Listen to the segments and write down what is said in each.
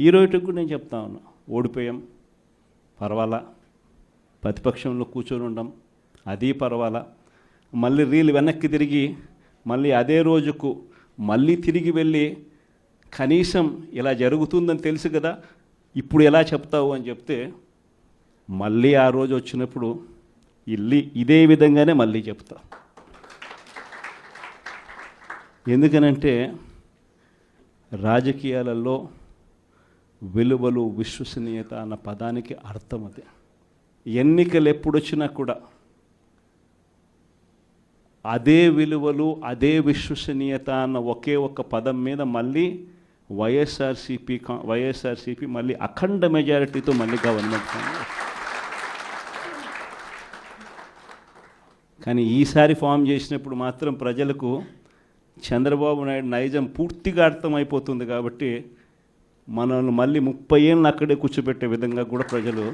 ఈ రోజుకి కూడా నేను చెప్తా ఉన్నా. ఓడిపోయాం పర్వాలా. ప్రతిపక్షంలో కూర్చొని ఉండం అది పర్వాలా. మళ్ళీ రీల్ వెనక్కి తిరిగి మళ్ళీ అదే రోజుకు మళ్ళీ తిరిగి వెళ్ళి కనీసం ఇలా జరుగుతుందని తెలుసు కదా ఇప్పుడు ఎలా చెప్తావు అని చెప్తే మళ్ళీ ఆ రోజు వచ్చినప్పుడు ఇల్లి ఇదే విధంగానే మళ్ళీ చెప్తా. ఎందుకనంటే రాజకీయాలలో విలువలు విశ్వసనీయత అన్న పదానికి అర్థం అది. ఎన్నికలు ఎప్పుడొచ్చినా కూడా అదే విలువలు అదే విశ్వసనీయత అన్న ఒకే ఒక్క పదం మీద మళ్ళీ వైఎస్ఆర్సీపీ వైఎస్ఆర్సీపీ మళ్ళీ అఖండ మెజారిటీతో మళ్ళీ గవర్నమెంట్ కానీ ఈసారి ఫామ్ చేసినప్పుడు మాత్రం ప్రజలకు చంద్రబాబు నాయుడు నైజం పూర్తిగా అర్థమైపోతుంది కాబట్టి మనల్ని మళ్ళీ ముప్పై ఏళ్ళు అక్కడే కూర్చోబెట్టే విధంగా కూడా ప్రజలు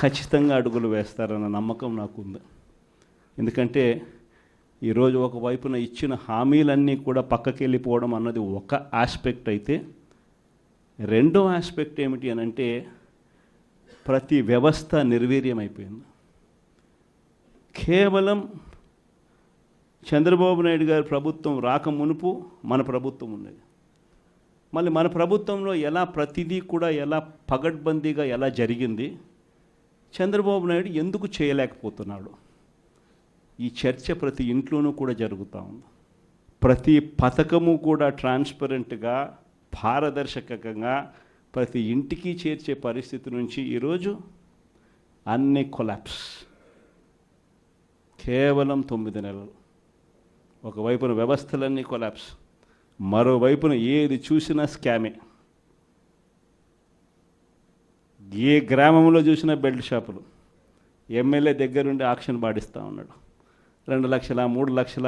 ఖచ్చితంగా అడుగులు వేస్తారన్న నమ్మకం నాకుంది. ఎందుకంటే ఈరోజు ఒకవైపున ఇచ్చిన హామీలన్నీ కూడా పక్కకి వెళ్ళిపోవడం అన్నది ఒక ఆస్పెక్ట్ అయితే రెండో ఆస్పెక్ట్ ఏమిటి అని అంటే ప్రతి వ్యవస్థ నిర్వీర్యం అయిపోయింది కేవలం చంద్రబాబు నాయుడు గారి ప్రభుత్వం రాక మునుపు మన ప్రభుత్వం ఉండేది. మళ్ళీ మన ప్రభుత్వంలో ఎలా ప్రతిదీ కూడా ఎలా పగడ్బందీగా ఎలా జరిగింది? చంద్రబాబు నాయుడు ఎందుకు చేయలేకపోతున్నాడు? ఈ చర్చ ప్రతి ఇంట్లోనూ కూడా జరుగుతూ ఉంది. ప్రతి పథకము కూడా ట్రాన్స్పరెంట్గా పారదర్శకంగా ప్రతి ఇంటికి చేర్చే పరిస్థితి నుంచి ఈరోజు అన్ని కొలాప్స్. కేవలం తొమ్మిది నెలలు. ఒకవైపున వ్యవస్థలన్నీ కొలాప్స్. మరోవైపున ఏది చూసినా స్కామే. ఏ గ్రామంలో చూసినా బెల్ట్ షాపులు. ఎమ్మెల్యే దగ్గరుండి ఆక్షన్ పాడిస్తూ ఉన్నాడు. రెండు లక్షల మూడు లక్షల